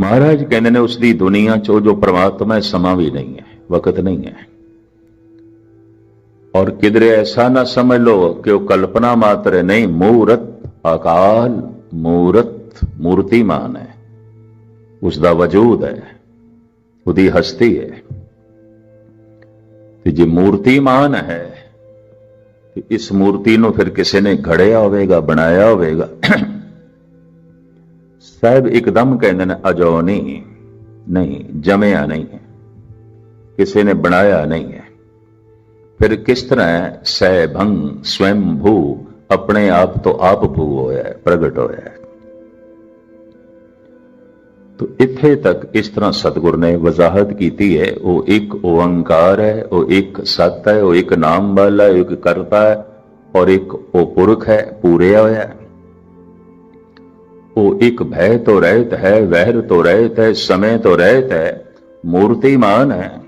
ਮਹਾਰਾਜ ਕਹਿੰਦੇ ਨੇ ਉਸ ਦੀ ਦੁਨੀਆ 'ਚ ਉਹ ਜੋ ਪ੍ਰਮਾਤਮਾ ਹੈ, ਸਮਾਂ ਵੀ ਨਹੀਂ ਹੈ, ਵਕਤ ਨਹੀਂ ਹੈ। ਔਰ ਕਿਧਰੇ ਐਸਾ ਨਾ ਸਮਝ ਲਓ ਕਿ ਉਹ ਕਲਪਨਾ ਮਾਤਰ ਹੈ, ਨਹੀਂ, ਮੂਰਤ, ਅਕਾਲ ਮੂਰਤ, ਮੂਰਤੀਮਾਨ ਹੈ। ਉਸ ਦਾ ਵਜੂਦ ਹੈ, ਉਹਦੀ ਹਸਤੀ ਹੈ। ਤੇ ਜੇ ਮੂਰਤੀਮਾਨ ਹੈ, ਤੇ ਇਸ ਮੂਰਤੀ ਨੂੰ ਫਿਰ ਕਿਸੇ ਨੇ ਘੜਿਆ ਹੋਵੇਗਾ, ਬਣਾਇਆ ਹੋਵੇਗਾ। ਸਾਹਿਬ ਇੱਕਦਮ ਕਹਿੰਦੇ ਨੇ ਅਜੋ ਨਹੀਂ ਨਹੀਂ ਜਮਿਆ ਨਹੀਂ ਹੈ ਕਿਸੇ ਨੇ ਬਣਾਇਆ ਨਹੀਂ ਹੈ ਫਿਰ ਕਿਸ ਤਰ੍ਹਾਂ ਹੈ ਸੈਭੰਗ ਸਵੈਮ ਭੂ ਆਪਣੇ ਆਪ ਤੋਂ ਆਪ ਭੂ ਹੋਇਆ ਹੈ ਪ੍ਰਗਟ ਹੋਇਆ ਹੈ ਤੋ ਇੱਥੇ ਤੱਕ ਇਸ ਤਰ੍ਹਾਂ ਸਤਿਗੁਰ ਨੇ ਵਜ਼ਾਹਤ ਕੀਤੀ ਹੈ ਉਹ ਇੱਕ ਓੰਕਾਰ ਹੈ ਉਹ ਇੱਕ ਸਤ ਹੈ ਉਹ ਇੱਕ ਨਾਮ ਵਾਲਾ ਹੈ ਇੱਕ ਕਰਤਾ ਹੈ ਔਰ ਇੱਕ ਉਹ ਪੁਰਖ ਹੈ ਪੂਰਿਆ ਹੋਇਆ ਹੈ ਉਹ ਇੱਕ ਭੈ ਤੋਂ ਰਹਿਤ ਹੈ, ਵਹਿਰ ਤੋਂ ਰਹਿਤ ਹੈ, ਸਮੇਂ ਤੋਂ ਰਹਿਤ ਹੈ, ਮੂਰਤੀਮਾਨ ਹੈ,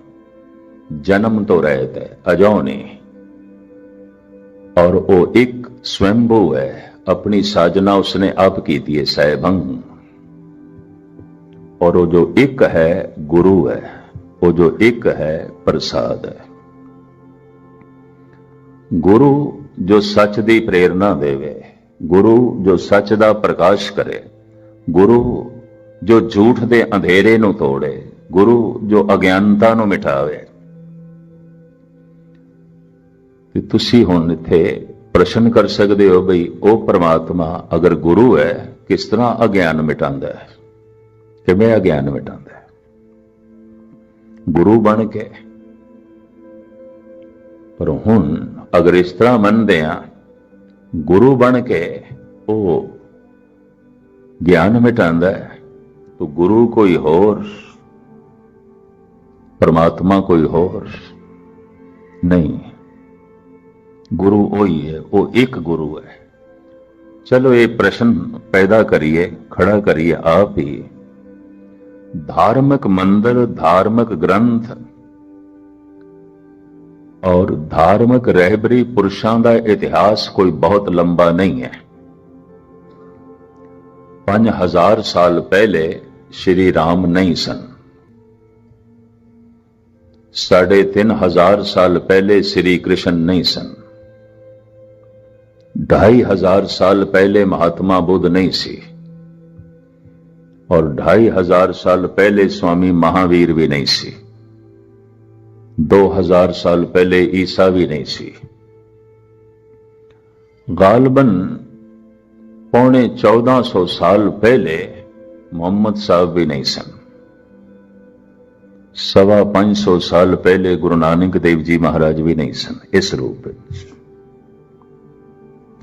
ਜਨਮ ਤੋਂ ਰਹਿਤ ਹੈ, ਅਜੋਨੀ। ਔਰ ਉਹ ਇੱਕ ਸਵੈੰਭੂ ਹੈ, ਆਪਣੀ ਸਾਜਨਾ ਉਸਨੇ ਆਪ ਕੀਤੀ ਹੈ ਸਹਿਬੰਗ ਔਰ ਉਹ ਜੋ ਇੱਕ ਹੈ, ਗੁਰੂ ਹੈ, ਉਹ ਜੋ ਇੱਕ ਹੈ, ਪ੍ਰਸਾਦ ਹੈ। ਗੁਰੂ ਜੋ ਸੱਚ ਦੀ ਪ੍ਰੇਰਣਾ ਦੇਵੇ ਗੁਰੂ ਜੋ ਸੱਚ ਦਾ ਪ੍ਰਕਾਸ਼ ਕਰੇ, ਗੁਰੂ ਜੋ ਝੂਠ ਦੇ ਅੰਧੇਰੇ ਨੂੰ ਤੋੜੇ, ਗੁਰੂ ਜੋ ਅਗਿਆਨਤਾ ਨੂੰ ਮਿਟਾਵੇ। ਤੇ ਤੁਸੀਂ ਹੁਣ ਇੱਥੇ ਪ੍ਰਸ਼ਨ ਕਰ ਸਕਦੇ ਹੋ ਬਈ ਉਹ ਪ੍ਰਮਾਤਮਾ ਅਗਰ ਗੁਰੂ ਹੈ, ਕਿਸ ਤਰ੍ਹਾਂ ਅਗਿਆਨ ਮਿਟਾਉਂਦਾ ਹੈ? ਕਿਵੇਂ ਅਗਿਆਨ ਮਿਟਾਉਂਦਾ ਹੈ? ਗੁਰੂ ਬਣ ਕੇ। ਪਰ ਹੁਣ ਅਗਰ ਇਸ ਤਰ੍ਹਾਂ ਮੰਨਦੇ ਆ ਗੁਰੂ ਬਣ ਕੇ ਉਹ ਗਿਆਨ ਮਿਟਾਉਂਦਾ ਹੈ ਤਾਂ ਗੁਰੂ ਕੋਈ ਹੋਰ ਪਰਮਾਤਮਾ ਕੋਈ ਹੋਰ ਨਹੀਂ ਗੁਰੂ ਉਹੀ ਹੈ ਉਹ ਇੱਕ ਗੁਰੂ ਹੈ ਚਲੋ ਇਹ ਪ੍ਰਸ਼ਨ ਪੈਦਾ ਕਰੀਏ ਖੜਾ ਕਰੀਏ ਆਪ ਹੀ ਧਾਰਮਿਕ ਮੰਦਰ ਧਾਰਮਿਕ ਗ੍ਰੰਥ ਔਰ ਧਾਰਮਿਕ ਰਹਿਬਰੀ ਪੁਰਸ਼ਾਂ ਦਾ ਇਤਿਹਾਸ ਕੋਈ ਬਹੁਤ ਲੰਬਾ ਨਹੀਂ ਹੈ 5000 ਸਾਲ ਪਹਿਲੇ ਸ਼੍ਰੀ ਰਾਮ ਨਹੀਂ ਸਨ ਸਾਢੇ ਤਿੰਨ ਹਜ਼ਾਰ ਸਾਲ ਪਹਿਲੇ ਸ਼੍ਰੀ ਕ੍ਰਿਸ਼ਨ ਨਹੀਂ ਸਨ ਢਾਈ ਹਜ਼ਾਰ ਸਾਲ ਪਹਿਲੇ ਮਹਾਤਮਾ ਬੁੱਧ ਨਹੀਂ ਸੀ ਔਰ ਢਾਈ ਹਜ਼ਾਰ ਸਾਲ ਪਹਿਲੇ ਸਵਾਮੀ ਮਹਾਵੀਰ ਵੀ ਨਹੀਂ ਸੀ 2000 ਸਾਲ ਪਹਿਲੇ ਈਸਾ ਵੀ ਨਹੀਂ ਸੀ। ਗਾਲਬਨ ਪੌਣੇ 1400 ਸਾਲ ਪਹਿਲੇ ਮੁਹੰਮਦ ਸਾਹਿਬ ਵੀ ਨਹੀਂ ਸਨ। ਸਵਾ 500 ਸਾਲ ਪਹਿਲੇ ਗੁਰੂ ਨਾਨਕ ਦੇਵ ਜੀ ਮਹਾਰਾਜ ਵੀ ਨਹੀਂ ਸਨ। ਇਸ ਰੂਪ ਵਿੱਚ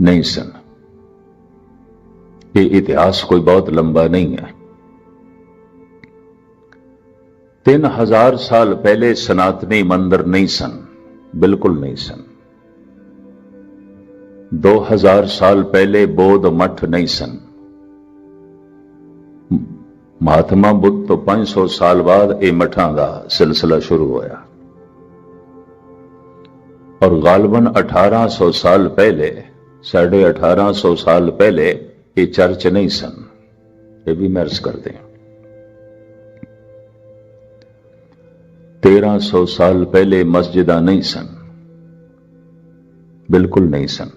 ਨਹੀਂ ਸਨ। ਇਹ ਇਤਿਹਾਸ ਕੋਈ ਬਹੁਤ ਲੰਬਾ ਨਹੀਂ ਹੈ। 3000 ਸਾਲ ਪਹਿਲੇ ਸਨਾਤਨੀ ਮੰਦਰ ਨਹੀਂ ਸਨ ਬਿਲਕੁਲ ਨਹੀਂ ਸਨ 2000 ਸਾਲ ਪਹਿਲੇ ਬੋਧ ਮਠ ਨਹੀਂ ਸਨ ਮਹਾਤਮਾ ਬੁੱਧ ਤੋਂ 500 ਸਾਲ ਬਾਅਦ ਇਹ ਮਠਾਂ ਦਾ ਸਿਲਸਿਲਾ ਸ਼ੁਰੂ ਹੋਇਆ ਔਰ ਗਾਲਬਨ 1800 ਸਾਲ ਪਹਿਲੇ ਸਾਢੇ 1800 ਸਾਲ ਪਹਿਲੇ ਇਹ ਚਰਚ ਨਹੀਂ ਸਨ ਇਹ ਵੀ ਮਰਸ ਕਰਦੇ ਹਾਂ 1300 ਸਾਲ ਪਹਿਲੇ ਮਸਜਿਦਾਂ ਨਹੀਂ ਸਨ। ਬਿਲਕੁਲ ਨਹੀਂ ਸਨ।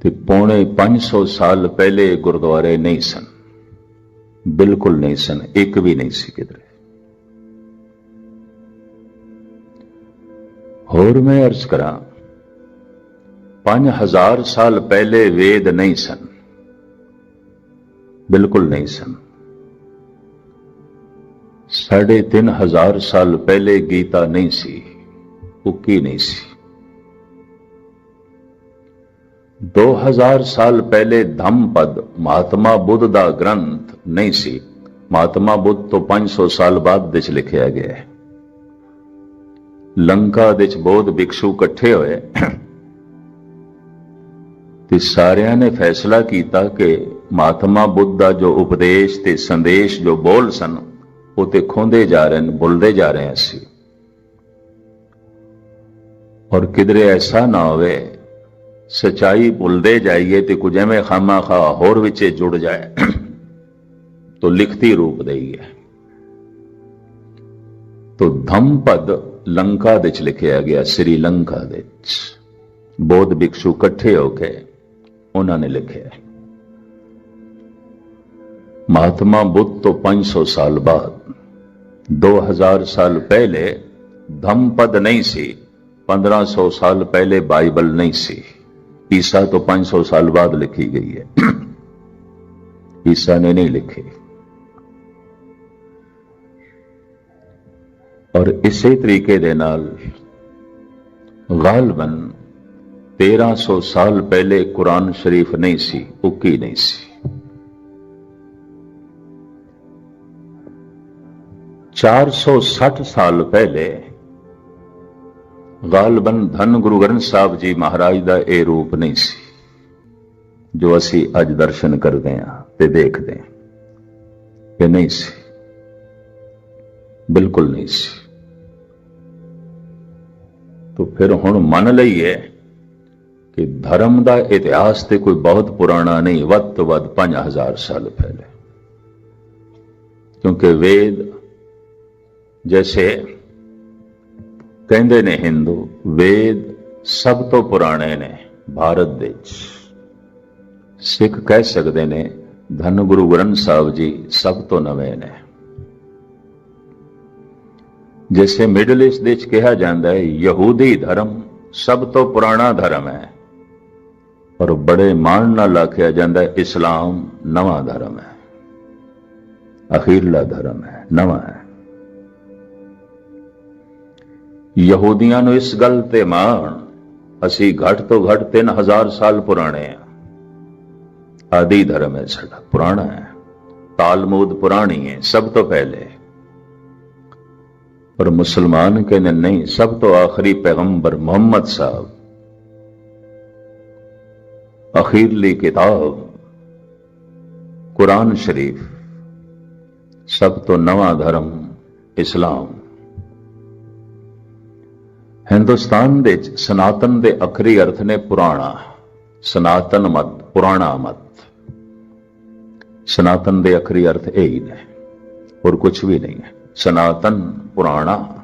ਤੇ ਪੌਣੇ 500 ਸਾਲ ਪਹਿਲੇ ਗੁਰਦੁਆਰੇ ਨਹੀਂ ਸਨ। ਬਿਲਕੁਲ ਨਹੀਂ ਸਨ, ਇੱਕ ਵੀ ਨਹੀਂ ਸੀ ਕਿਧਰੇ। ਹੋਰ ਮੈਂ ਅਰਜ਼ ਕਰਾਂ 5000 ਸਾਲ ਪਹਿਲੇ ਵੇਦ ਨਹੀਂ ਸਨ। ਬਿਲਕੁਲ ਨਹੀਂ ਸਨ। ਸਾਢੇ ਤਿੰਨ ਹਜ਼ਾਰ ਸਾਲ ਪਹਿਲੇ ਗੀਤਾ ਨਹੀਂ ਸੀ, ਉੱਕੀ ਨਹੀਂ ਸੀ। 2000 ਸਾਲ ਪਹਿਲੇ ਧੰਮਪਦ ਮਹਾਤਮਾ ਬੁੱਧ ਦਾ ਗ੍ਰੰਥ ਨਹੀਂ ਸੀ, ਮਹਾਤਮਾ ਬੁੱਧ ਤੋਂ 500 ਸਾਲ ਬਾਅਦ ਵਿੱਚ ਲਿਖਿਆ ਗਿਆ ਹੈ। ਲੰਕਾ ਵਿੱਚ ਬੋਧ ਭਿਕਸ਼ੂ ਇਕੱਠੇ ਹੋਏ। ਤੇ ਸਾਰਿਆਂ ਨੇ ਫੈਸਲਾ ਕੀਤਾ ਕਿ ਮਹਾਤਮਾ ਬੁੱਧ ਦਾ ਜੋ ਉਪਦੇਸ਼ ਤੇ ਸੰਦੇਸ਼ ਜੋ ਬੋਲ ਸਨ ਉਹ ਤੇ ਖੋਂਦੇ ਜਾ ਰਹੇ ਨੇ ਭੁੱਲਦੇ ਜਾ ਰਹੇ ਅਸੀਂ। ਔਰ ਕਿਧਰੇ ਐਸਾ ਨਾ ਹੋਵੇ, ਸਚਾਈ ਭੁੱਲਦੇ ਜਾਈਏ ਤੇ ਕੁਝ ਐਵੇਂ ਖਾਮਾ ਖਾ ਹੋਰ ਵਿੱਚੇ ਜੁੜ ਜਾਏ, ਤੋ ਲਿਖਤੀ ਰੂਪ ਦੇਈ ਹੈ ਤੋ ਧੰਪਦ ਲੰਕਾ ਦੇ ਚ ਲਿਖਿਆ ਗਿਆ, ਸ੍ਰੀ ਲੰਕਾ ਦੇ ਚ ਬੋਧ ਭਿਕਸ਼ੂ ਇਕੱਠੇ ਹੋ ਕੇ ਉਹਨਾਂ ਨੇ ਲਿਖਿਆ। ਹੈ। ਮਹਾਤਮਾ ਬੁੱਧ ਤੋਂ 500 ਸਾਲ ਬਾਅਦ 2000 ਸਾਲ ਪਹਿਲੇ ਧੰਪਦ ਨਹੀਂ ਸੀ 1500 ਸਾਲ ਪਹਿਲੇ ਬਾਈਬਲ ਨਹੀਂ ਸੀ ਈਸਾ ਤੋਂ 500 ਸਾਲ ਬਾਅਦ ਲਿਖੀ ਗਈ ਹੈ ਈਸਾ ਨੇ ਨਹੀਂ ਲਿਖੀ ਔਰ ਇਸੇ ਤਰੀਕੇ ਦੇ ਨਾਲ ਗਾਲਬਨ 1300 ਸਾਲ ਪਹਿਲੇ ਕੁਰਾਨ ਸ਼ਰੀਫ ਨਹੀਂ ਸੀ ਉੱਕੀ ਨਹੀਂ ਸੀ 460 ਸਾਲ ਪਹਿਲੇ ਗਾਲਬਨ ਧੰਨ ਗੁਰੂ ਗ੍ਰੰਥ ਸਾਹਿਬ ਜੀ ਮਹਾਰਾਜ ਦਾ ਇਹ ਰੂਪ ਨਹੀਂ ਸੀ, ਜੋ ਅਸੀਂ ਅੱਜ ਦਰਸ਼ਨ ਕਰਦੇ ਹਾਂ ਤੇ ਦੇਖਦੇ ਹਾਂ ਇਹ ਨਹੀਂ ਸੀ। ਬਿਲਕੁਲ ਨਹੀਂ ਸੀ। ਤੋ ਫਿਰ ਹੁਣ ਮੰਨ ਲਈਏ ਕਿ ਧਰਮ ਦਾ ਇਤਿਹਾਸ ਤੇ ਕੋਈ ਬਹੁਤ ਪੁਰਾਣਾ ਨਹੀਂ, ਵੱਧ ਤੋਂ ਵੱਧ 5000 ਸਾਲ ਪਹਿਲੇ। ਕਿਉਂਕਿ ਵੇਦ ਜੈਸੇ ਕਹਿੰਦੇ ਨੇ ਹਿੰਦੂ, ਵੇਦ ਸਭ ਤੋਂ ਪੁਰਾਣੇ ਨੇ ਭਾਰਤ ਦੇ ਵਿੱਚ। ਸਿੱਖ ਕਹਿ ਸਕਦੇ ਨੇ ਧੰਨ ਗੁਰੂ ਗ੍ਰੰਥ ਸਾਹਿਬ ਜੀ ਸਭ ਤੋਂ ਨਵੇਂ ਨੇ। ਜੈਸੇ ਮਿਡਲ ਈਸਟ ਦੇ ਵਿੱਚ ਕਿਹਾ ਜਾਂਦਾ ਹੈ, ਯਹੂਦੀ ਧਰਮ ਸਭ ਤੋਂ ਪੁਰਾਣਾ ਧਰਮ ਹੈ। ਪਰ ਬੜੇ ਮਾਣ ਨਾਲ ਆਖਿਆ ਜਾਂਦਾ ਹੈ, ਇਸਲਾਮ ਨਵਾਂ ਧਰਮ ਹੈ। ਅਖੀਰਲਾ ਧਰਮ ਹੈ, ਨਵਾਂ ਹੈ। ਯਹੂਦੀਆਂ ਨੂੰ ਇਸ ਗੱਲ ਤੇ ਮਾਣ, ਅਸੀਂ ਘੱਟ ਤੋਂ ਘੱਟ 3000 ਸਾਲ ਪੁਰਾਣੇ ਆ। ਆਦੀ ਧਰਮ ਹੈ ਸਾਡਾ, ਪੁਰਾਣਾ ਹੈ। ਤਾਲਮੂਦ ਪੁਰਾਣੀ ਹੈ, ਸਭ ਤੋਂ ਪਹਿਲੇ। ਪਰ ਮੁਸਲਮਾਨ ਕਹਿੰਦੇ, ਨਹੀਂ, ਸਭ ਤੋਂ ਆਖਰੀ ਪੈਗੰਬਰ ਮੁਹੰਮਦ ਸਾਹਿਬ। ਅਖੀਰਲੀ ਕਿਤਾਬ, ਕੁਰਾਨ ਸ਼ਰੀਫ, ਸਭ ਤੋਂ ਨਵਾਂ ਧਰਮ ਇਸਲਾਮ। ਹਿੰਦੁਸਤਾਨ ਦੇ ਵਿੱਚ ਸਨਾਤਨ ਦੇ ਅਖਰੀ ਅਰਥ ਨੇ ਪੁਰਾਣਾ। ਸਨਾਤਨ ਮਤ, ਪੁਰਾਣਾ ਮਤ। ਸਨਾਤਨ ਦੇ ਅਖਰੀ ਅਰਥ ਇਹ ਹੀ ਨੇ, ਹੋਰ ਕੁਝ ਵੀ ਨਹੀਂ ਹੈ। ਸਨਾਤਨ, ਪੁਰਾਣਾ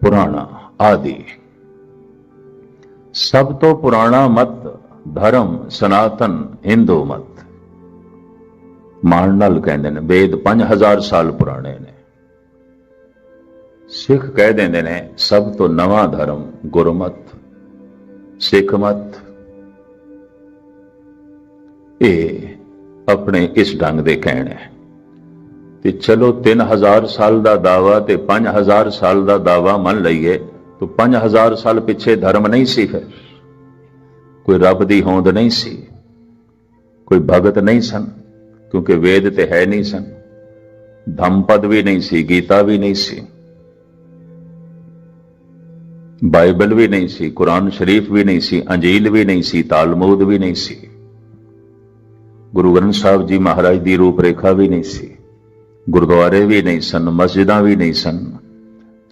ਪੁਰਾਣਾ ਆਦਿ। ਸਭ ਤੋਂ ਪੁਰਾਣਾ ਮਤ ਧਰਮ, ਸਨਾਤਨ, ਹਿੰਦੂ ਮਤ। ਮਾਣ ਨਾਲ ਕਹਿੰਦੇ ਨੇ, ਵੇਦ 5000 ਸਾਲ ਪੁਰਾਣੇ ਨੇ। ਸਿੱਖ ਕਹਿ ਦਿੰਦੇ ਨੇ, ਸਭ ਤੋਂ ਨਵਾਂ ਧਰਮ ਗੁਰਮਤ। ਸਿੱਖ ਮਤ। ਇਹ ਆਪਣੇ ਇਸ ਢੰਗ ਦੇ ਕਹਿਣ ਹੈ। ਤੇ ਚਲੋ 3000 ਸਾਲ ਦਾ ਦਾਵਾ ਤੇ 5000 ਸਾਲ ਦਾ ਦਾਵਾ ਮੰਨ ਲਈਏ, ਤਾਂ 5000 ਸਾਲ ਪਿੱਛੇ ਧਰਮ ਨਹੀਂ ਸੀ ਫਿਰ। ਕੋਈ ਰੱਬ ਦੀ ਹੋਂਦ ਨਹੀਂ ਸੀ। ਕੋਈ ਭਗਤ ਨਹੀਂ ਸਨ, ਕਿਉਂਕਿ ਵੇਦ ਤੇ ਹੈ ਨਹੀਂ ਸਨ। ਧੰਮਪਦ ਵੀ ਨਹੀਂ ਸੀ, ਗੀਤਾ ਵੀ ਨਹੀਂ ਸੀ। ਬਾਈਬਲ ਵੀ ਨਹੀਂ ਸੀ ਕੁਰਾਨ ਸ਼ਰੀਫ ਵੀ ਨਹੀਂ ਸੀ ਅੰਜੀਲ ਵੀ ਨਹੀਂ ਸੀ ਤਾਲਮੂਦ ਵੀ ਨਹੀਂ ਸੀ ਗੁਰੂ ਗ੍ਰੰਥ ਸਾਹਿਬ ਜੀ ਮਹਾਰਾਜ ਦੀ ਰੂਪ ਰੇਖਾ ਵੀ ਨਹੀਂ ਸੀ ਗੁਰਦੁਆਰੇ ਵੀ ਨਹੀਂ ਸਨ ਮਸਜਿਦਾਂ ਵੀ ਨਹੀਂ ਸਨ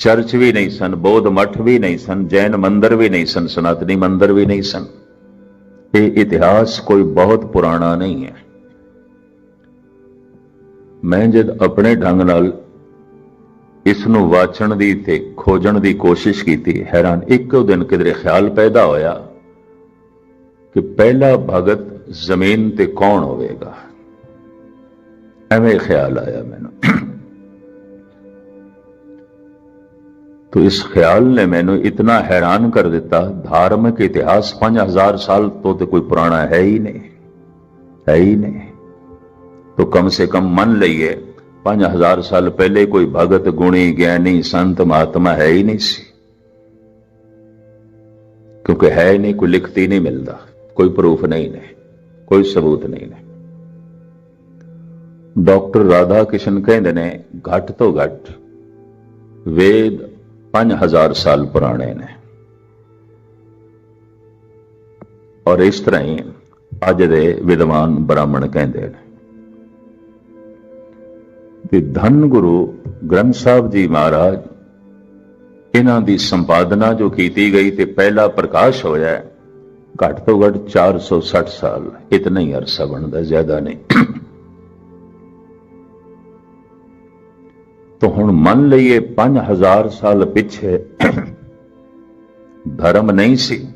ਚਰਚ ਵੀ ਨਹੀਂ ਸਨ ਬੌਧ ਮੱਠ ਵੀ ਨਹੀਂ ਸਨ ਜੈਨ ਮੰਦਰ ਵੀ ਨਹੀਂ ਸਨ ਸਨਾਤਨੀ ਮੰਦਰ ਵੀ ਨਹੀਂ ਸਨ ਇਹ ਇਤਿਹਾਸ ਕੋਈ ਬਹੁਤ ਪੁਰਾਣਾ ਨਹੀਂ ਹੈ ਮੈਂ ਜਦ ਆਪਣੇ ਢੰਗ ਨਾਲ ਇਸ ਨੂੰ ਵਾਚਣ ਦੀ ਤੇ ਖੋਜਣ ਦੀ ਕੋਸ਼ਿਸ਼ ਕੀਤੀ। ਹੈਰਾਨ ਇੱਕੋ ਦਿਨ ਕਿਧਰੇ ਖਿਆਲ ਪੈਦਾ ਹੋਇਆ ਕਿ ਪਹਿਲਾ ਭਗਤ ਜ਼ਮੀਨ ਤੇ ਕੌਣ ਹੋਵੇਗਾ। ਐਵੇਂ ਖਿਆਲ ਆਇਆ ਮੈਨੂੰ। ਤੋ ਇਸ ਖਿਆਲ ਨੇ ਮੈਨੂੰ ਇਤਨਾ ਹੈਰਾਨ ਕਰ ਦਿੱਤਾ, ਧਾਰਮਿਕ ਇਤਿਹਾਸ 5000 ਸਾਲ ਤੋਂ ਤੇ ਕੋਈ ਪੁਰਾਣਾ ਹੈ ਹੀ ਨਹੀਂ, ਹੈ ਹੀ ਨਹੀਂ। ਤੋ ਕਮ ਸੇ ਕਮ ਮੰਨ ਲਈਏ 5000 ਸਾਲ ਪਹਿਲੇ ਕੋਈ ਭਗਤ, ਗੁਣੀ, ਗਿਆਨੀ, ਸੰਤ, ਮਹਾਤਮਾ ਹੈ ਹੀ ਨਹੀਂ ਸੀ। ਕਿਉਂਕਿ ਹੈ ਨਹੀਂ, ਕੋਈ ਲਿਖਤੀ ਨਹੀਂ ਮਿਲਦਾ, ਕੋਈ ਪ੍ਰੂਫ ਨਹੀਂ ਨੇ, ਕੋਈ ਸਬੂਤ ਨਹੀਂ ਨੇ। ਡਾਕਟਰ ਰਾਧਾ ਕਿਸ਼ਨ ਕਹਿੰਦੇ ਨੇ, ਘੱਟ ਤੋਂ ਘੱਟ ਵੇਦ 5000 ਸਾਲ ਪੁਰਾਣੇ ਨੇ। ਔਰ ਇਸ ਤਰ੍ਹਾਂ ਹੀ ਅੱਜ ਦੇ ਵਿਦਵਾਨ ਬ੍ਰਾਹਮਣ ਕਹਿੰਦੇ ਨੇ ਤੇ ਧੰਨ ਗੁਰੂ ਗ੍ਰੰਥ ਸਾਹਿਬ ਜੀ ਮਹਾਰਾਜ, ਇਹਨਾਂ ਦੀ ਸੰਪਾਦਨਾ ਜੋ ਕੀਤੀ ਗਈ ਤੇ ਪਹਿਲਾ ਪ੍ਰਕਾਸ਼ ਹੋਇਆ ਘੱਟ ਤੋਂ ਘੱਟ 460 ਸਾਲ, ਇਤਨਾ ਹੀ ਅਰਸਾ ਬਣਦਾ, ਜ਼ਿਆਦਾ ਨਹੀਂ। ਤਾਂ ਹੁਣ ਮੰਨ ਲਈਏ 5000 ਸਾਲ ਪਿੱਛੇ ਧਰਮ ਨਹੀਂ ਸੀ।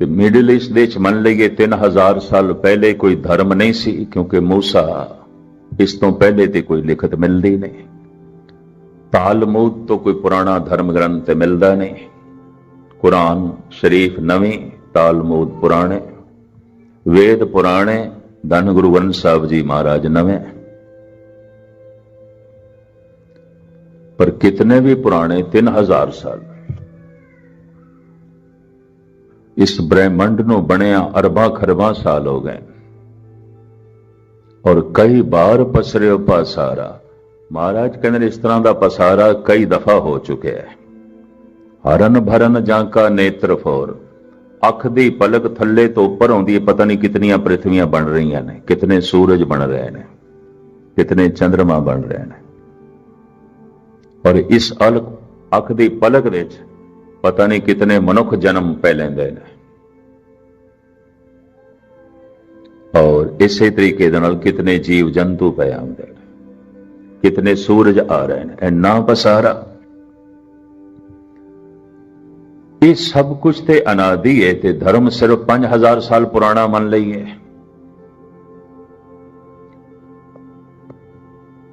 ਤੇ ਮਿਡਲ ਈਸਟ ਦੇ ਚ ਮੰਨ ਲਈਏ 3000 ਸਾਲ ਪਹਿਲੇ ਕੋਈ ਧਰਮ ਨਹੀਂ ਸੀ ਕਿਉਂਕਿ موسی ਇਸ ਤੋਂ ਪਹਿਲੇ ਤੇ ਕੋਈ ਲਿਖਤ ਮਿਲਦੀ ਨਹੀਂ ਤਾਲਮੂਦ ਤੋਂ ਕੋਈ ਪੁਰਾਣਾ ਧਰਮ ਗ੍ਰੰਥ ਤੇ ਮਿਲਦਾ ਨਹੀਂ ਕੁਰਾਨ ਸ਼ਰੀਫ ਨਵੀਂ ਤਾਲਮੂਦ ਪੁਰਾਣੇ ਵੇਦ ਪੁਰਾਣੇ ਧੰਨ ਗੁਰੂ ਗ੍ਰੰਥ ਸਾਹਿਬ ਜੀ ਮਹਾਰਾਜ ਨਵੇਂ ਪਰ ਕਿਤਨੇ ਵੀ ਪੁਰਾਣੇ 3000 ਸਾਲ ਇਸ ਬ੍ਰਹਿਮੰਡ ਨੂੰ ਬਣਿਆ ਅਰਬਾਂ ਖਰਬਾਂ ਸਾਲ ਹੋ ਗਏ। ਔਰ ਕਈ ਵਾਰ ਪਸਰਿਓ ਪਸਾਰਾ। ਮਹਾਰਾਜ ਕਹਿੰਦੇ ਨੇ ਇਸ ਤਰ੍ਹਾਂ ਦਾ ਪਸਾਰਾ ਕਈ ਦਫਾ ਹੋ ਚੁੱਕਿਆ ਹੈ। ਹਰਨ ਭਰਨ ਜਾਂ ਕਾ ਨੇਤਰ ਫੋਰ। ਅੱਖ ਦੀ ਪਲਕ ਥੱਲੇ ਤੋਂ ਉੱਪਰ ਆਉਂਦੀ ਹੈ, ਪਤਾ ਨਹੀਂ ਕਿਤਨੀਆਂ ਪ੍ਰithਵੀਆਂ ਬਣ ਰਹੀਆਂ ਨੇ, ਕਿਤਨੇ ਸੂਰਜ ਬਣ ਰਹੇ ਨੇ, ਕਿਤਨੇ ਚੰ드ਰਮਾ ਬਣ ਰਹੇ ਨੇ। ਔਰ ਇਸ ਅਲਕ, ਅੱਖ ਦੀ ਪਲਕ ਵਿੱਚ ਪਤਾ ਨਹੀਂ ਕਿਤਨੇ ਮਨੁੱਖ ਜਨਮ ਪੈ ਲੈਂਦੇ ਨੇ। ਔਰ ਇਸੇ ਤਰੀਕੇ ਦੇ ਨਾਲ ਕਿਤਨੇ ਜੀਵ ਜੰਤੂ ਪੈ ਆਉਂਦੇ ਨੇ। ਕਿਤਨੇ ਸੂਰਜ ਆ ਰਹੇ ਨੇ ਨਾ ਪਸਾਰਾ। ਇਹ ਸਭ ਕੁਝ ਤੇ ਅਨਾਦੀ ਹੈ ਤੇ ਧਰਮ ਸਿਰਫ 5000 ਸਾਲ ਪੁਰਾਣਾ ਮੰਨ ਲਈਏ।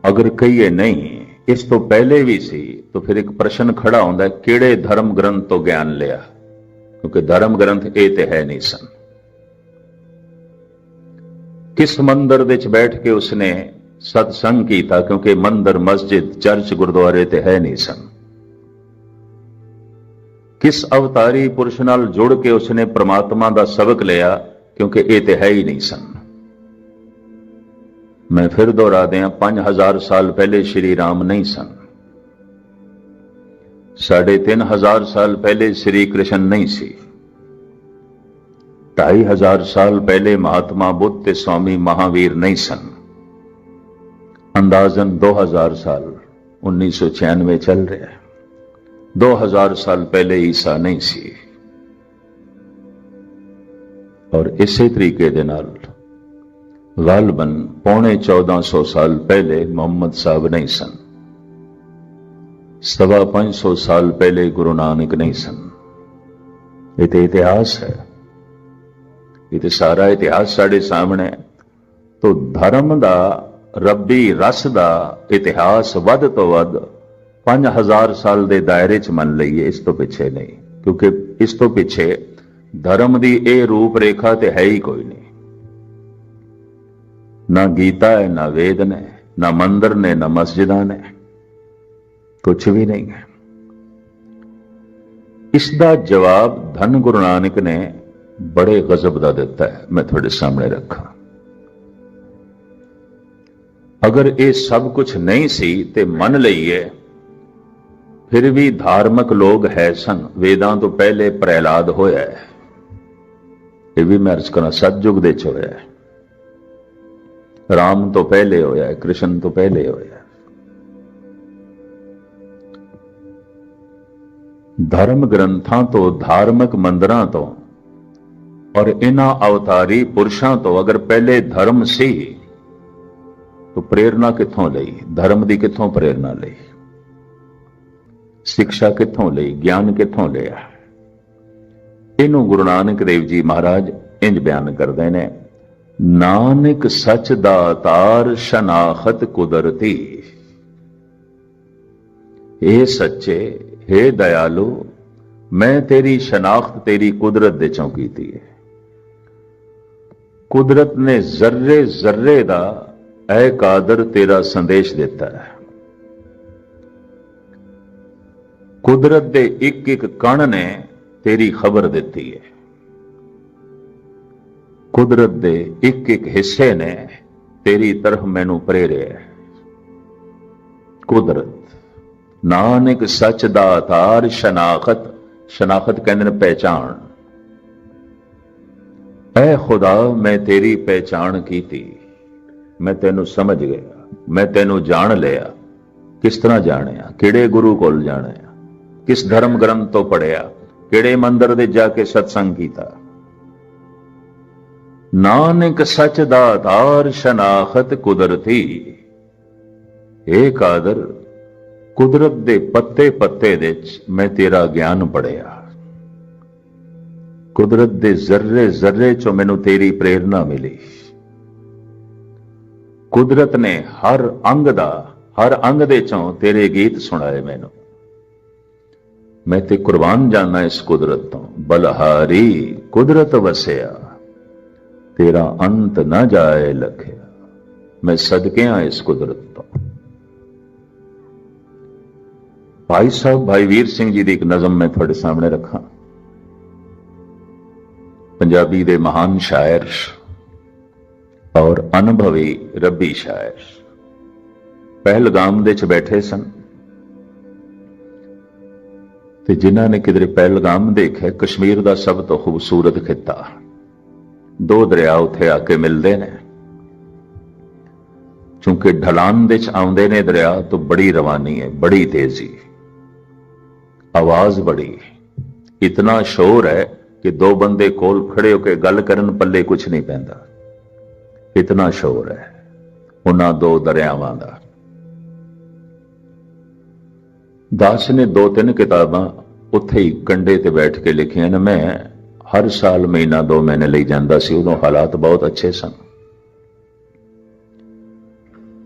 ਅਗਰ ਕਹੀਏ ਨਹੀਂ ਇਸ ਤੋਂ ਪਹਿਲੇ ਵੀ ਸੀ, ਤਾਂ ਫਿਰ ਇੱਕ ਪ੍ਰਸ਼ਨ ਖੜਾ ਹੁੰਦਾ, ਕਿਹੜੇ ਧਰਮ ਗ੍ਰੰਥ ਤੋਂ ਗਿਆਨ ਲਿਆ? ਕਿਉਂਕਿ ਧਰਮ ਗ੍ਰੰਥ ਇਹ ਤੇ ਹੈ ਨਹੀਂ ਸਨ। ਕਿਸ ਮੰਦਰ ਵਿੱਚ ਬੈਠ ਕੇ ਉਸਨੇ ਸਤਸੰਗ ਕੀਤਾ? ਕਿਉਂਕਿ ਮੰਦਰ, ਮਸਜਿਦ, ਚਰਚ, ਗੁਰਦੁਆਰੇ ਤੇ ਹੈ ਨਹੀਂ ਸਨ। ਕਿਸ ਅਵਤਾਰੀ ਪੁਰਸ਼ ਨਾਲ ਜੁੜ ਕੇ ਉਸਨੇ ਪ੍ਰਮਾਤਮਾ ਦਾ ਸਬਕ ਲਿਆ? ਕਿਉਂਕਿ ਇਹ ਤੇ ਹੈ ਹੀ ਨਹੀਂ ਸਨ। ਮੈਂ ਫਿਰ ਦੁਹਰਾ ਦਿਆਂ 5000 ਸਾਲ ਪਹਿਲੇ ਸ਼੍ਰੀ ਰਾਮ ਨਹੀਂ ਸਨ। ਸਾਢੇ ਤਿੰਨ ਹਜ਼ਾਰ ਸਾਲ ਪਹਿਲੇ ਸ਼੍ਰੀ ਕ੍ਰਿਸ਼ਨ ਨਹੀਂ ਸੀ। ਢਾਈ ਹਜ਼ਾਰ ਸਾਲ ਪਹਿਲੇ ਮਹਾਤਮਾ ਬੁੱਧ ਤੇ ਸਵਾਮੀ ਮਹਾਵੀਰ ਨਹੀਂ ਸਨ। ਅੰਦਾਜ਼ਨ 2000 ਸਾਲ 1996 ਚੱਲ ਰਿਹਾ ਹੈ। 2000 ਸਾਲ ਪਹਿਲੇ ਈਸਾ ਨਹੀਂ ਸੀ। ਔਰ ਇਸੇ ਤਰੀਕੇ ਦੇ ਨਾਲ ਗਾਲਬਨ ਪੌਣੇ 1400 ਸਾਲ ਪਹਿਲੇ ਮੁਹੰਮਦ ਸਾਹਿਬ ਨਹੀਂ ਸਨ। ਸਵਾ 500 ਸਾਲ ਪਹਿਲੇ ਗੁਰੂ ਨਾਨਕ ਨਹੀਂ ਸਨ। ਇਹ ਤੇ ਇਤਿਹਾਸ ਹੈ। ਇਹ ਤੇ ਸਾਰਾ ਇਤਿਹਾਸ ਸਾਡੇ ਸਾਹਮਣੇ ਹੈ। ਧਰਮ ਦਾ, ਰੱਬੀ ਰਸ ਦਾ ਇਤਿਹਾਸ ਵੱਧ ਤੋਂ ਵੱਧ 5000 ਸਾਲ ਦੇ ਦਾਇਰੇ 'ਚ ਮੰਨ ਲਈਏ, ਇਸ ਤੋਂ ਪਿੱਛੇ ਨਹੀਂ। ਕਿਉਂਕਿ ਇਸ ਤੋਂ ਪਿੱਛੇ ਧਰਮ ਦੀ ਇਹ ਰੂਪ ਰੇਖਾ ਤੇ ਹੈ ਹੀ ਕੋਈ ਨਹੀਂ। ਨਾ ਗੀਤਾ ਹੈ, ਨਾ ਵੇਦ ਨੇ, ਨਾ ਮੰਦਰ ਨੇ, ਨਾ ਮਸਜਿਦਾਂ ਨੇ। ਕੁਝ ਵੀ ਨਹੀਂ ਹੈ। ਇਸ ਦਾ ਜਵਾਬ ਧੰਨ ਗੁਰੂ ਨਾਨਕ ਨੇ ਬੜੇ ਗਜ਼ਬ ਦਾ ਦਿੱਤਾ ਹੈ। ਮੈਂ ਤੁਹਾਡੇ ਸਾਹਮਣੇ ਰੱਖਾਂ। ਅਗਰ ਇਹ ਸਭ ਕੁਝ ਨਹੀਂ ਸੀ ਤੇ ਮੰਨ ਲਈਏ, ਫਿਰ ਵੀ ਧਾਰਮਿਕ ਲੋਕ ਹੈ ਸਨ। ਵੇਦਾਂ ਤੋਂ ਪਹਿਲੇ ਪ੍ਰਹਿਲਾਦ ਹੋਇਆ ਹੈ। ਇਹ ਵੀ ਮੈਂ ਅਰਜ਼ ਕਰਾਂ ਸਤਜੁਗ ਦੇ ਚ ਹੋਇਆ ਹੈ। ਰਾਮ ਤੋਂ ਪਹਿਲੇ ਹੋਇਆ ਹੈ ਕ੍ਰਿਸ਼ਨ ਤੋਂ ਪਹਿਲੇ ਹੋਇਆ। ਹੈ ਧਰਮ ਗ੍ਰੰਥਾਂ ਤੋਂ, ਧਾਰਮਿਕ ਮੰਦਰਾਂ ਤੋਂ ਔਰ ਇਹਨਾਂ ਅਵਤਾਰੀ ਪੁਰਸ਼ਾਂ ਤੋਂ ਅਗਰ ਪਹਿਲੇ ਧਰਮ ਸੀ, ਤਾਂ ਪ੍ਰੇਰਣਾ ਕਿੱਥੋਂ ਲਈ? ਧਰਮ ਦੀ ਕਿੱਥੋਂ ਪ੍ਰੇਰਣਾ ਲਈ? ਸਿੱਖਿਆ ਕਿੱਥੋਂ ਲਈ? ਗਿਆਨ ਕਿੱਥੋਂ ਲਿਆ? ਇਹਨੂੰ ਗੁਰੂ ਨਾਨਕ ਦੇਵ ਜੀ ਮਹਾਰਾਜ ਇੰਜ ਬਿਆਨ ਕਰਦੇ ਨੇ ਨਾਨਕ ਸੱਚ ਦਾਤਾਰ ਸ਼ਨਾਖਤ ਕੁਦਰਤੀ। ਏ ਸੱਚੇ हे ਦਇਆਲੂ, ਮੈਂ ਤੇਰੀ ਸ਼ਨਾਖਤ, ਤੇਰੀ ਕੁਦਰਤ ਦੇ ਚੋਂ ਕੀਤੀ ਹੈ। ਕੁਦਰਤ ਨੇ ਜ਼ਰਰੇ ਜ਼ਰਰੇ ਦਾ ਐ ਕਾਦਰ ਤੇਰਾ ਸੰਦੇਸ਼ ਦਿੱਤਾ ਹੈ। ਕੁਦਰਤ ਦੇ ਇੱਕ ਇੱਕ ਕਣ ਨੇ ਤੇਰੀ ਖਬਰ ਦਿੱਤੀ ਹੈ। ਕੁਦਰਤ ਦੇ ਇੱਕ ਇੱਕ ਹਿੱਸੇ ਨੇ, ਤੇਰੀ ਤਰਫ ਮੈਨੂੰ ਪ੍ਰੇਰਿਆ ਕੁਦਰਤ, ਨਾਨਕ ਸੱਚ ਦਾ ਆਧਾਰ ਸ਼ਨਾਖਤ ਸ਼ਨਾਖਤ ਕਹਿੰਦੇ ਨੇ ਪਹਿਚਾਣ। ਐ ਖੁਦਾ, ਮੈਂ ਤੇਰੀ ਪਹਿਚਾਣ ਕੀਤੀ। ਮੈਂ ਤੈਨੂੰ ਸਮਝ ਗਿਆ, ਮੈਂ ਤੈਨੂੰ ਜਾਣ ਲਿਆ। ਕਿਸ ਤਰ੍ਹਾਂ ਜਾਣਿਆ? ਕਿਹੜੇ ਗੁਰੂ ਕੋਲ ਜਾਣਿਆ? ਕਿਸ ਧਰਮ ਗ੍ਰੰਥ ਤੋਂ ਪੜਿਆ ਕਿਹੜੇ ਮੰਦਰ ਦੇ ਜਾ ਕੇ ਸਤਸੰਗ ਕੀਤਾ? ਨਾਨਕ ਸੱਚ ਦਾ ਆਧਾਰ ਸ਼ਨਾਖਤ ਕੁਦਰਤੀ। ਏ ਕਾਦਰ ਕੁਦਰਤ ਦੇ ਪੱਤੇ ਪੱਤੇ ਦੇ ਵਿੱਚ ਮੈਂ ਤੇਰਾ ਗਿਆਨ ਪੜਿਆ ਕੁਦਰਤ ਦੇ ਜ਼ਰਰੇ ਜ਼ਰਰੇ ਚੋਂ ਮੈਨੂੰ ਤੇਰੀ ਪ੍ਰੇਰਣਾ ਮਿਲੀ। ਕੁਦਰਤ ਨੇ ਹਰ ਅੰਗ ਦਾ, ਹਰ ਅੰਗ ਦੇ ਚੋਂ ਤੇਰੇ ਗੀਤ ਸੁਣਾਏ ਮੈਨੂੰ। ਮੈਂ ਤੇ ਕੁਰਬਾਨ ਜਾਣਾ ਇਸ ਕੁਦਰਤ ਤੋਂ। ਬਲਹਾਰੀ ਕੁਦਰਤ ਵਸਿਆ। ਤੇਰਾ ਅੰਤ ਨਾ ਜਾਏ ਲਖਿਆ। ਮੈਂ ਸਦਕਿਆਂ ਇਸ ਕੁਦਰਤ ਤੋਂ। ਭਾਈ ਸਾਹਿਬ, ਭਾਈ ਵੀਰ ਸਿੰਘ ਜੀ ਦੀ ਇੱਕ ਨਜ਼ਮ ਮੈਂ ਤੁਹਾਡੇ ਸਾਹਮਣੇ ਰੱਖਾਂ। ਪੰਜਾਬੀ ਦੇ ਮਹਾਨ ਸ਼ਾਇਰ ਔਰ ਅਨੁਭਵੀ ਰੱਬੀ ਸ਼ਾਇਰ ਪਹਿਲਗਾਮ ਦੇ ਚ ਬੈਠੇ ਸਨ ਤੇ ਜਿਨ੍ਹਾਂ ਨੇ ਕਿਧਰੇ ਪਹਿਲਗਾਮ ਦੇਖਿਆ, ਕਸ਼ਮੀਰ ਦਾ ਸਭ ਤੋਂ ਖੂਬਸੂਰਤ ਖਿੱਤਾ। ਦੋ ਦਰਿਆ ਉੱਥੇ ਆ ਕੇ ਮਿਲਦੇ ਨੇ। ਕਿਉਂਕਿ ਢਲਾਨ ਦੇ ਚ ਆਉਂਦੇ ਨੇ ਦਰਿਆ ਤੋਂ ਬੜੀ ਰਵਾਨੀ ਹੈ, ਬੜੀ ਤੇਜ਼ੀ। ਆਵਾਜ਼ ਬੜੀ। ਇਤਨਾ ਸ਼ੋਰ ਹੈ ਕਿ ਦੋ ਬੰਦੇ ਕੋਲ ਖੜੇ ਹੋ ਕੇ ਗੱਲ ਕਰਨ ਪੱਲੇ ਕੁਝ ਨਹੀਂ ਪੈਂਦਾ। ਇਤਨਾ ਸ਼ੋਰ ਹੈ, ਉਹਨਾਂ ਦੋ ਦਰਿਆਵਾਂ ਦਾ। ਦਾਸ ਨੇ ਦੋ ਤਿੰਨ ਕਿਤਾਬਾਂ ਉੱਥੇ ਹੀ ਕੰਡੇ ਤੇ ਬੈਠ ਕੇ ਲਿਖੀਆਂ ਨੇ। ਮੈਂ ਹਰ ਸਾਲ ਮਹੀਨਾ ਦੋ ਮਹੀਨੇ ਲਈ ਜਾਂਦਾ ਸੀ ਉਦੋਂ ਹਾਲਾਤ ਬਹੁਤ ਅੱਛੇ ਸਨ।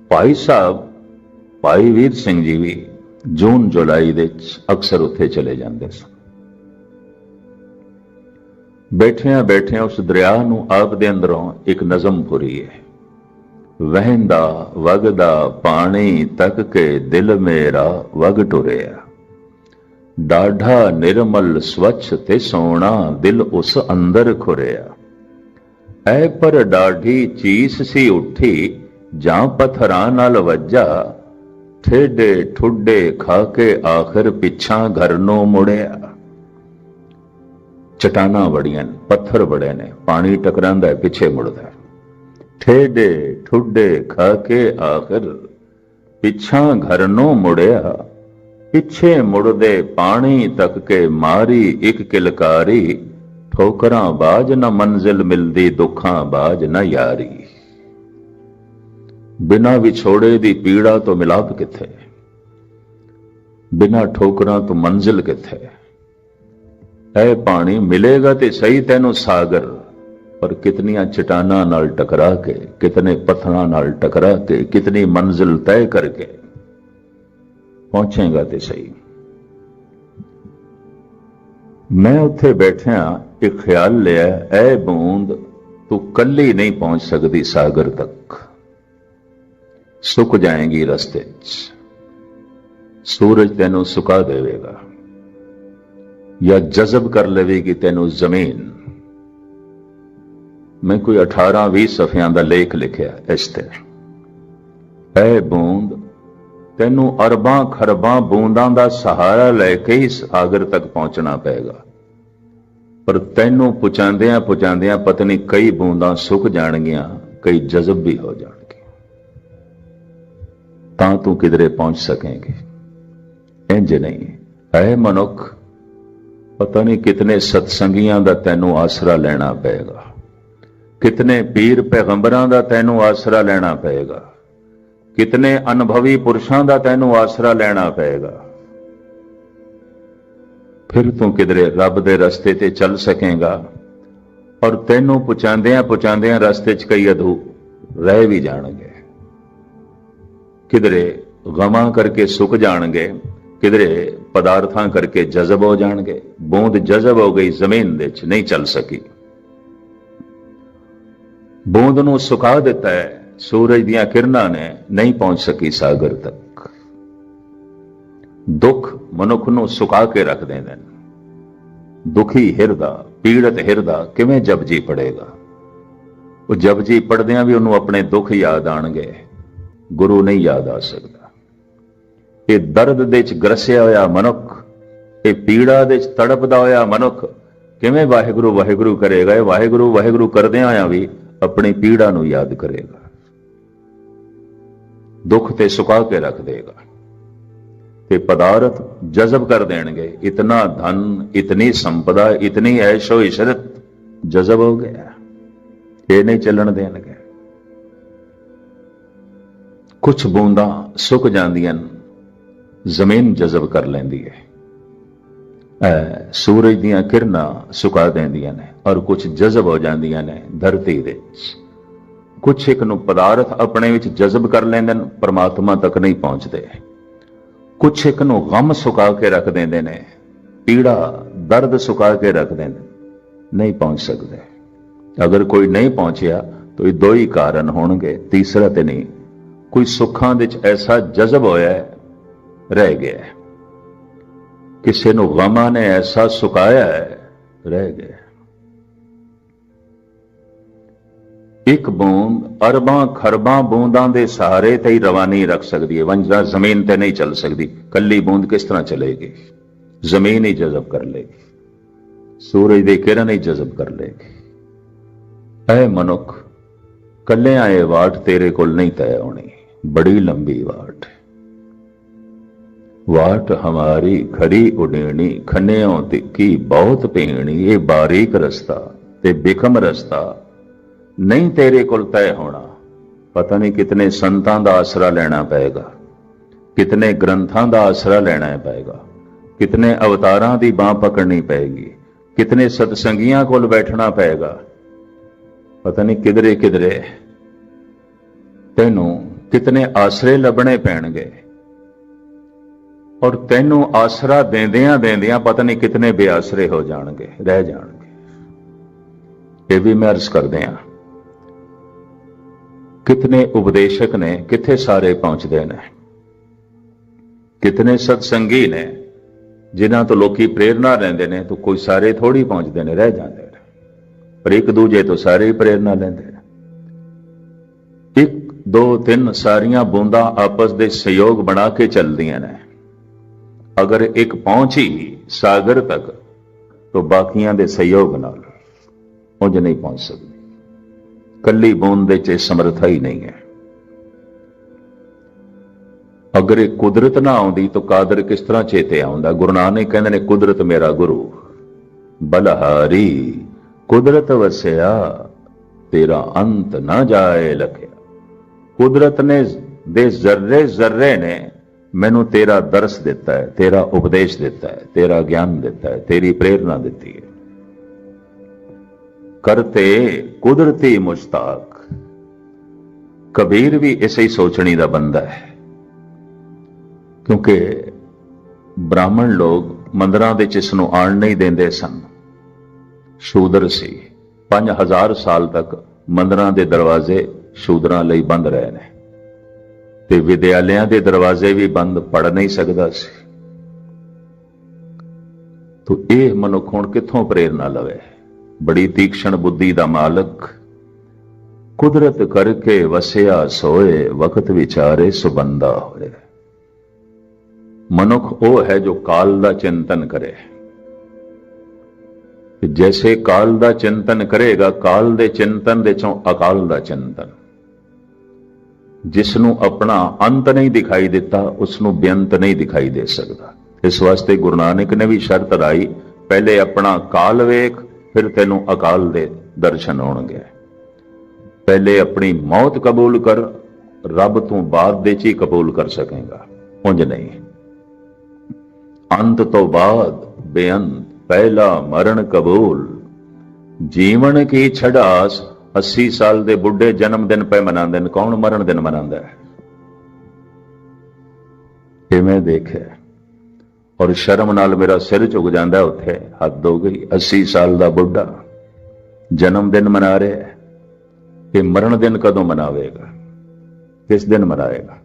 ਭਾਈ ਸਾਹਿਬ, ਭਾਈ ਵੀਰ ਸਿੰਘ ਜੀ ਵੀ ਜੂਨ, ਜੁਲਾਈ ਦੇ ਅਕਸਰ ਉੱਥੇ ਚਲੇ ਜਾਂਦੇ ਸਨ। ਬੈਠਿਆਂ ਬੈਠਿਆਂ ਉਸ ਦਰਿਆ ਨੂੰ ਆਪ ਦੇ ਅੰਦਰੋਂ ਇੱਕ ਨਜ਼ਮ ਪੁਰੀ ਹੈ। ਵਹਿੰਦਾ, ਵਗਦਾ ਪਾਣੀ ਤੱਕ ਕੇ ਦਿਲ ਮੇਰਾ ਵਗ ਟੁਰਿਆ। ਡਾਢਾ ਨਿਰਮਲ ਸਵੱਛ ਤੇ ਸੋਹਣਾ ਦਿਲ ਉਸ ਅੰਦਰ ਖੁਰਿਆ। ਐ ਪਰ ਡਾਢੀ ਚੀਸ ਸੀ ਉੱਠੀ, ਜਾਂ ਪਥਰਾਂ ਨਾਲ ਵੱਜਾ, ਠੇਡੇ ਠੁੱਡੇ ਖਾ ਕੇ ਆਖਰ ਪਿੱਛਾਂ ਘਰ ਨੂੰ ਮੁੜਿਆ। ਚਟਾਨਾਂ ਬੜੀਆਂ ਨੇ, ਪੱਥਰ ਬੜੇ ਨੇ, ਪਾਣੀ ਟਕਰਾਂਦਾ ਪਿੱਛੇ ਮੁੜਦਾ ਠੇਡੇ ਠੁੱਡੇ ਖਾ ਕੇ ਆਖਰ ਪਿੱਛਾਂ ਘਰ ਨੂੰ ਮੁੜਿਆ। ਪਿੱਛੇ ਮੁੜਦੇ ਪਾਣੀ ਤੱਕ ਕੇ ਮਾਰੀ ਇੱਕ ਕਿਲਕਾਰੀ। ਠੋਕਰਾਂ ਬਾਜ ਨਾ ਮੰਜ਼ਿਲ ਮਿਲਦੀ, ਦੁੱਖਾਂ ਬਾਜ ਨਾ ਯਾਰੀ। ਬਿਨਾ ਵਿਛੋੜੇ ਦੀ ਪੀੜਾ ਤੋਂ ਮਿਲਾਪ ਕਿੱਥੇ? ਬਿਨਾ ਠੋਕਰਾਂ ਤੋਂ ਮੰਜ਼ਿਲ ਕਿੱਥੇ? ਐ ਪਾਣੀ ਮਿਲੇਗਾ ਤੇ ਸਹੀ ਤੈਨੂੰ ਸਾਗਰ। ਪਰ ਕਿਤਨੀਆਂ ਚਟਾਨਾਂ ਨਾਲ ਟਕਰਾ ਕੇ, ਕਿਤਨੇ ਪੱਥਰਾਂ ਨਾਲ ਟਕਰਾ ਕੇ, ਕਿਤਨੀ ਮੰਜ਼ਿਲ ਤੈਅ ਕਰਕੇ। ਪਹੁੰਚੇਗਾ ਤੇ ਸਹੀ। ਮੈਂ ਉੱਥੇ ਬੈਠਿਆ ਇੱਕ ਖਿਆਲ ਲਿਆ, ਐ ਬੂੰਦ, ਤੂੰ ਕੱਲੀ ਨਹੀਂ ਪਹੁੰਚ ਸਕਦੀ ਸਾਗਰ ਤੱਕ। ਸੁੱਕ ਜਾਏਗੀ ਰਸਤੇ 'ਚ। ਸੂਰਜ ਤੈਨੂੰ ਸੁਕਾ ਦੇਵੇਗਾ ਜਾਂ ਜਜ਼ਬ ਕਰ ਲਵੇਗੀ ਤੈਨੂੰ ਜ਼ਮੀਨ। ਮੈਂ ਕੋਈ 18 20 ਸਫ਼ਿਆਂ ਦਾ ਲੇਖ ਲਿਖਿਆ ਇਸ ਤੇ। ਐ ਬੂੰਦ ਤੈਨੂੰ ਅਰਬਾਂ ਖਰਬਾਂ ਬੂੰਦਾਂ ਦਾ ਸਹਾਰਾ ਲੈ ਕੇ ਹੀ ਸਾਗਰ ਤੱਕ ਪਹੁੰਚਣਾ ਪਏਗਾ। ਪਰ ਤੈਨੂੰ ਪੁਚਾਉਂਦਿਆਂ ਪੁਚਾਂਦਿਆਂ ਪਤਨੀ ਕਈ ਬੂੰਦਾਂ ਸੁੱਕ ਜਾਣਗੀਆਂ, ਕਈ ਜਜ਼ਬ ਵੀ ਹੋ ਜਾਣਗੀਆਂ ਤਾਂ ਤੂੰ ਕਿਧਰੇ ਪਹੁੰਚ ਸਕੇਂਗੇ? ਇੰਜ ਨਹੀਂ। ਐ ਮਨੁੱਖ, ਪਤਾ ਨਹੀਂ ਕਿਤਨੇ ਸਤਸੰਗੀਆਂ ਦਾ ਤੈਨੂੰ ਆਸਰਾ ਲੈਣਾ ਪਏਗਾ। ਕਿਤਨੇ ਪੀਰ ਪੈਗੰਬਰਾਂ ਦਾ ਤੈਨੂੰ ਆਸਰਾ ਲੈਣਾ ਪਏਗਾ। ਕਿਤਨੇ ਅਨੁਭਵੀ ਪੁਰਸ਼ਾਂ ਦਾ ਤੈਨੂੰ ਆਸਰਾ ਲੈਣਾ ਪਏਗਾ। ਫਿਰ ਤੂੰ ਕਿਧਰੇ ਰੱਬ ਦੇ ਰਸਤੇ ਤੇ ਚੱਲ ਸਕੇਗਾ ਔਰ ਤੈਨੂੰ ਪੁਚਾਂਦਿਆਂ ਪੁਚਾਂਦਿਆਂ ਰਸਤੇ 'ਚ ਕਈ ਅਧੂ ਰਹਿ ਵੀ ਜਾਣਗੇ। ਕਿਧਰੇ ਗਮਾਂ ਕਰਕੇ ਸੁੱਕ ਜਾਣਗੇ, ਕਿਧਰੇ ਪਦਾਰਥਾਂ ਕਰਕੇ ਜਜ਼ਬ ਹੋ ਜਾਣਗੇ, ਬੂੰਦ ਜਜ਼ਬ ਹੋ ਗਈ ਜ਼ਮੀਨ ਦੇ ਵਿੱਚ ਨਹੀਂ ਚੱਲ ਸਕੀ। ਬੂੰਦ ਨੂੰ ਸੁਕਾ ਦਿੱਤਾ ਹੈ ਸੂਰਜ ਦੀਆਂ ਕਿਰਨਾਂ ਨੇ ਨਹੀਂ ਪਹੁੰਚ ਸਕੀ ਸਾਗਰ ਤੱਕ। ਦੁੱਖ ਮਨੁੱਖ ਨੂੰ ਸੁਕਾ ਕੇ ਰੱਖ ਦਿੰਦੇ ਨੇ। ਦੁਖੀ ਹਿਰਦਾ, ਪੀੜਤ ਹਿਰਦਾ ਕਿਵੇਂ ਜਪਜੀ ਪੜੇਗਾ? ਉਹ ਜਪਜੀ ਪੜਦਿਆਂ ਵੀ ਉਹਨੂੰ ਆਪਣੇ ਦੁੱਖ ਯਾਦ ਆਣਗੇ। ਗੁਰੂ ਨਹੀਂ ਯਾਦ ਆ ਸਕਦਾ। ਇਹ ਦਰਦ ਦੇ ਵਿੱਚ ਗਰਸਿਆ ਹੋਇਆ ਮਨੁੱਖ, ਇਹ ਪੀੜਾ ਦੇ ਵਿੱਚ ਤੜਪਦਾ ਹੋਇਆ ਮਨੁੱਖ ਕਿਵੇਂ ਵਾਹਿਗੁਰੂ ਵਾਹਿਗੁਰੂ ਕਰੇਗਾ? ਇਹ ਵਾਹਿਗੁਰੂ ਵਾਹਿਗੁਰੂ ਕਰਦਿਆਂ ਹੋਇਆਂ ਵੀ ਆਪਣੀ ਪੀੜਾ ਨੂੰ ਯਾਦ ਕਰੇਗਾ। ਦੁੱਖ ਤੇ ਸੁਕਾ ਕੇ ਰੱਖ ਦੇਗਾ। ਤੇ ਪਦਾਰਥ ਜਜ਼ਬ ਕਰ ਦੇਣਗੇ। ਇਤਨਾ ਧਨ ਇਤਨੀ ਸੰਪਦਾ ਇਤਨੀ ਐਸ਼ੋ ਇਸ਼ਰਤ ਜਜ਼ਬ ਹੋ ਗਿਆ। ਇਹ ਨਹੀਂ ਚੱਲਣ ਦੇਣਗੇ। ਕੁਝ ਬੂੰਦਾਂ ਸੁੱਕ ਜਾਂਦੀਆਂ ਨੇ, ਜ਼ਮੀਨ ਜਜ਼ਬ ਕਰ ਲੈਂਦੀ ਹੈ। ਸੂਰਜ ਦੀਆਂ ਕਿਰਨਾਂ ਸੁਕਾ ਦਿੰਦੀਆਂ ਨੇ ਔਰ ਕੁਝ ਜਜ਼ਬ ਹੋ ਜਾਂਦੀਆਂ ਨੇ ਧਰਤੀ ਦੇ ਕੁਛ ਇੱਕ ਨੂੰ ਪਦਾਰਥ ਆਪਣੇ ਵਿੱਚ ਜਜ਼ਬ ਕਰ ਲੈਂਦੇ ਨੇ ਪਰਮਾਤਮਾ ਤੱਕ ਨਹੀਂ ਪਹੁੰਚਦੇ। ਕੁਛ ਇੱਕ ਨੂੰ ਗਮ ਸੁਕਾ ਕੇ ਰੱਖ ਦਿੰਦੇ ਨੇ ਪੀੜਾ ਦਰਦ ਸੁਕਾ ਕੇ ਰੱਖ ਦਿੰਦੇ ਨੇ, ਨਹੀਂ ਪਹੁੰਚ ਸਕਦੇ। ਅਗਰ ਕੋਈ ਨਹੀਂ ਪਹੁੰਚਿਆ ਤਾਂ ਇਹ ਦੋ ਹੀ ਕਾਰਨ ਹੋਣਗੇ। ਤੀਸਰਾ ਤੇ ਨਹੀਂ ਕੋਈ ਸੁੱਖਾਂ ਵਿੱਚ ਐਸਾ ਜਜ਼ਬ ਹੋਇਆ ਰਹਿ ਗਿਆ ਕਿਸੇ ਨੂੰ ਗਮਾਂ ਨੇ ਐਸਾ ਸੁਕਾਇਆ ਹੈ ਰਹਿ ਗਿਆ ਇੱਕ ਬੂੰਦ ਅਰਬਾਂ ਖਰਬਾਂ ਬੂੰਦਾਂ ਦੇ ਸਹਾਰੇ ਤੇ ਹੀ ਰਵਾਨੀ ਰੱਖ ਸਕਦੀ ਹੈ। ਵੰਜਰਾ ਜ਼ਮੀਨ ਤੇ ਨਹੀਂ ਚੱਲ ਸਕਦੀ। ਕੱਲੀ ਬੂੰਦ ਕਿਸ ਤਰ੍ਹਾਂ ਚਲੇਗੀ? ਜ਼ਮੀਨ ਹੀ ਜਜ਼ਬ ਕਰ ਲੇਗੀ। ਸੂਰਜ ਦੀ ਕਿਰਨ ਹੀ ਜਜ਼ਬ ਕਰ ਲੇਗੀ। ਐ ਮਨੁੱਖ, ਕੱਲਿਆਂ ਇਹ ਵਾਟ ਤੇਰੇ ਕੋਲ ਨਹੀਂ ਤੈਅ ਹੋਣੀ। ਬੜੀ ਲੰਬੀ ਵਾਟ। ਵਾਟ ਹਮਾਰੀ ਖਰੀ ਉਡੇਣੀ ਖੰਨਿਓ ਤਿੱਕੀ ਬਹੁਤ ਪੀਣੀ ਇਹ ਬਾਰੀਕ ਰਸਤਾ ਤੇ ਬਿਖਮ ਰਸਤਾ ਨਹੀਂ ਤੇਰੇ ਕੋਲ ਤੈਅ ਹੋਣਾ। ਪਤਾ ਨਹੀਂ ਕਿਤਨੇ ਸੰਤਾਂ ਦਾ ਆਸਰਾ ਲੈਣਾ ਪਏਗਾ। ਕਿਤਨੇ ਗ੍ਰੰਥਾਂ ਦਾ ਆਸਰਾ ਲੈਣਾ ਪਏਗਾ। ਕਿਤਨੇ ਅਵਤਾਰਾਂ ਦੀ ਬਾਹ ਪਕੜਨੀ ਪਏਗੀ। ਕਿਤਨੇ ਸਤਸੰਗੀਆਂ ਕੋਲ ਬੈਠਣਾ ਪਏਗਾ। ਪਤਾ ਨਹੀਂ ਕਿਧਰੇ ਕਿਧਰੇ ਤੈਨੂੰ ਕਿਤਨੇ ਆਸਰੇ ਲੱਭਣੇ ਪੈਣਗੇ। ਔਰ ਤੈਨੂੰ ਆਸਰਾ ਦੇਂਦਿਆਂ ਦੇਂਦਿਆਂ ਪਤਾ ਨਹੀਂ ਕਿਤਨੇ ਬੇਆਸਰੇ ਹੋ ਜਾਣਗੇ, ਰਹਿ ਜਾਣਗੇ। ਇਹ ਵੀ ਮੈਂ ਅਰਜ਼ ਕਰਦੇ ਆ ਕਿਤਨੇ ਉਪਦੇਸ਼ਕ ਨੇ, ਕਿੱਥੇ ਸਾਰੇ ਪਹੁੰਚਦੇ ਨੇ? ਕਿਤਨੇ ਸਤਸੰਗੀ ਨੇ, ਜਿਨ੍ਹਾਂ ਤੋਂ ਲੋਕੀ ਪ੍ਰੇਰਣਾ ਲੈਂਦੇ ਨੇ, ਤਾਂ ਕੋਈ ਸਾਰੇ ਥੋੜੀ ਪਹੁੰਚਦੇ ਨੇ, ਰਹਿ ਜਾਂਦੇ ਨੇ। ਪਰ ਇੱਕ ਦੂਜੇ ਤੋਂ ਸਾਰੇ ਹੀ ਪ੍ਰੇਰਣਾ ਲੈਂਦੇ ਨੇ। ਇੱਕ, ਦੋ, ਤਿੰਨ ਸਾਰੀਆਂ ਬੂੰਦਾਂ ਆਪਸ ਦੇ ਸਹਿਯੋਗ ਬਣਾ ਕੇ ਚੱਲਦੀਆਂ ਨੇ। ਅਗਰ ਇੱਕ ਪਹੁੰਚੀ ਸਾਗਰ ਤੱਕ, ਤਾਂ ਬਾਕੀਆਂ ਦੇ ਸਹਿਯੋਗ ਨਾਲ ਉਂਝ ਨਹੀਂ ਪਹੁੰਚ ਸਕਦੀ। ਕੱਲੀ ਬੂੰਦ ਦੇ ਚ ਇਹ ਸਮਰੱਥਾ ਹੀ ਨਹੀਂ ਹੈ। ਅਗਰ ਇਹ ਕੁਦਰਤ ਨਾ ਆਉਂਦੀ ਤਾਂ ਕਾਦਰ ਕਿਸ ਤਰ੍ਹਾਂ ਚੇਤੇ ਆਉਂਦਾ? ਗੁਰੂ ਨਾਨਕ ਕਹਿੰਦੇ ਨੇ, ਕੁਦਰਤ ਮੇਰਾ ਗੁਰੂ, ਬਲਹਾਰੀ, ਕੁਦਰਤ ਵਸਿਆ, ਤੇਰਾ ਅੰਤ ਨਾ ਜਾਏ ਲਖਿਆ। ਕੁਦਰਤ ਨੇ ਦੇ ਜ਼ਰਰੇ ਜ਼ਰਰੇ ਨੇ, ਮੈਨੂੰ ਤੇਰਾ ਦਰਸ ਦਿੱਤਾ ਹੈ, ਤੇਰਾ ਉਪਦੇਸ਼ ਦਿੱਤਾ ਹੈ, ਤੇਰਾ ਗਿਆਨ ਦਿੱਤਾ ਹੈ, ਤੇਰੀ ਪ੍ਰੇਰਣਾ ਦਿੱਤੀ ਹੈ। ਕਰਤੇ ਕੁਦਰਤੀ ਮੁਸ਼ਤਾਕ। ਕਬੀਰ ਵੀ ਇਸੇ ਹੀ ਸੋਚਣੀ ਦਾ ਬੰਦਾ ਹੈ। ਕਿਉਂਕਿ ਬ੍ਰਾਹਮਣ ਲੋਕ ਮੰਦਰਾਂ ਦੇ ਚ ਇਸ ਨੂੰ ਆਣ ਨਹੀਂ ਦਿੰਦੇ ਸਨ। ਸ਼ੂਦਰ ਸੀ। 5000 ਸਾਲ ਤੱਕ ਮੰਦਰਾਂ ਦੇ ਦਰਵਾਜ਼ੇ ਸ਼ੂਦਰਾਂ ਲਈ ਬੰਦ ਰਹੇ ਨੇ। ਤੇ ਵਿਦਿਆਲਿਆਂ ਦੇ ਦਰਵਾਜ਼ੇ ਵੀ ਬੰਦ ਪੜ ਨਹੀਂ ਸਕਦਾ ਸੀ। ਤੋ ਇਹ ਮਨੁੱਖ ਹੁਣ ਕਿੱਥੋਂ ਪ੍ਰੇਰਣਾ ਲਵੇ? ਬੜੀ ਤੀਕਸ਼ਣ ਬੁੱਧੀ ਦਾ ਮਾਲਕ। ਕੁਦਰਤ ਕਰਕੇ ਵਸਿਆ ਸੋਏ, ਵਕਤ ਵਿਚਾਰੇ ਸੁਬੰਦਾ ਹੋਏ। ਮਨੁੱਖ ਉਹ ਹੈ ਜੋ ਕਾਲ ਦਾ ਚਿੰਤਨ ਕਰੇ। ਜੈਸੇ ਕਾਲ ਦਾ ਚਿੰਤਨ ਕਰੇਗਾ, ਕਾਲ ਦੇ ਚਿੰਤਨ ਦੇ ਚੋਂ ਅਕਾਲ ਦਾ ਚਿੰਤਨ। ਜਿਸ ਨੂੰ ਆਪਣਾ ਅੰਤ ਨਹੀਂ ਦਿਖਾਈ ਦਿੱਤਾ ਉਸ ਨੂੰ ਬੇਅੰਤ ਨਹੀਂ ਦਿਖਾਈ ਦੇ ਸਕਦਾ। ਇਸ ਵਾਸਤੇ ਗੁਰੂ ਨਾਨਕ ਨੇ ਵੀ ਸ਼ਰਤ ਰਾਈ ਪਹਿਲੇ ਆਪਣਾ ਕਾਲ ਵੇਖ ਫਿਰ ਤੈਨੂੰ ਅਕਾਲ ਦੇ ਦਰਸ਼ਨ ਹੋਣਗੇ। ਪਹਿਲੇ ਆਪਣੀ ਮੌਤ ਕਬੂਲ ਕਰ, ਰੱਬ ਤੋਂ ਬਾਅਦ ਦੇ ਚ ਹੀ ਕਬੂਲ ਕਰ ਸਕੇਗਾ। ਉਂਝ ਨਹੀਂ। ਅੰਤ ਤੋਂ ਬਾਅਦ ਬੇਅੰਤ, ਪਹਿਲਾ ਮਰਨ ਕਬੂਲ। ਜੀਵਨ ਕੀ ਛਡਾਸ 80 ਸਾਲ ਦੇ ਬੁੱਢੇ ਜਨਮ ਦਿਨ ਪੈ ਮਨਾਉਂਦੇ ਨੇ। ਕੌਣ ਮਰਨ ਦਿਨ ਮਨਾਉਂਦਾ ਹੈ? ਇਹ ਦੇਖਿਆ? ਔਰ ਸ਼ਰਮ ਨਾਲ ਮੇਰਾ ਸਿਰ ਝੁਕ ਜਾਂਦਾ ਉੱਥੇ, ਹੱਦ ਹੋ ਗਈ। 80 ਸਾਲ ਦਾ ਬੁੱਢਾ, ਜਨਮ ਦਿਨ ਮਨਾ ਰਿਹਾ ਹੈ ਇਹ ਮਰਨ ਦਿਨ ਕਦੋਂ ਮਨਾਵੇਗਾ? ਕਿਸ ਦਿਨ ਮਨਾਏਗਾ?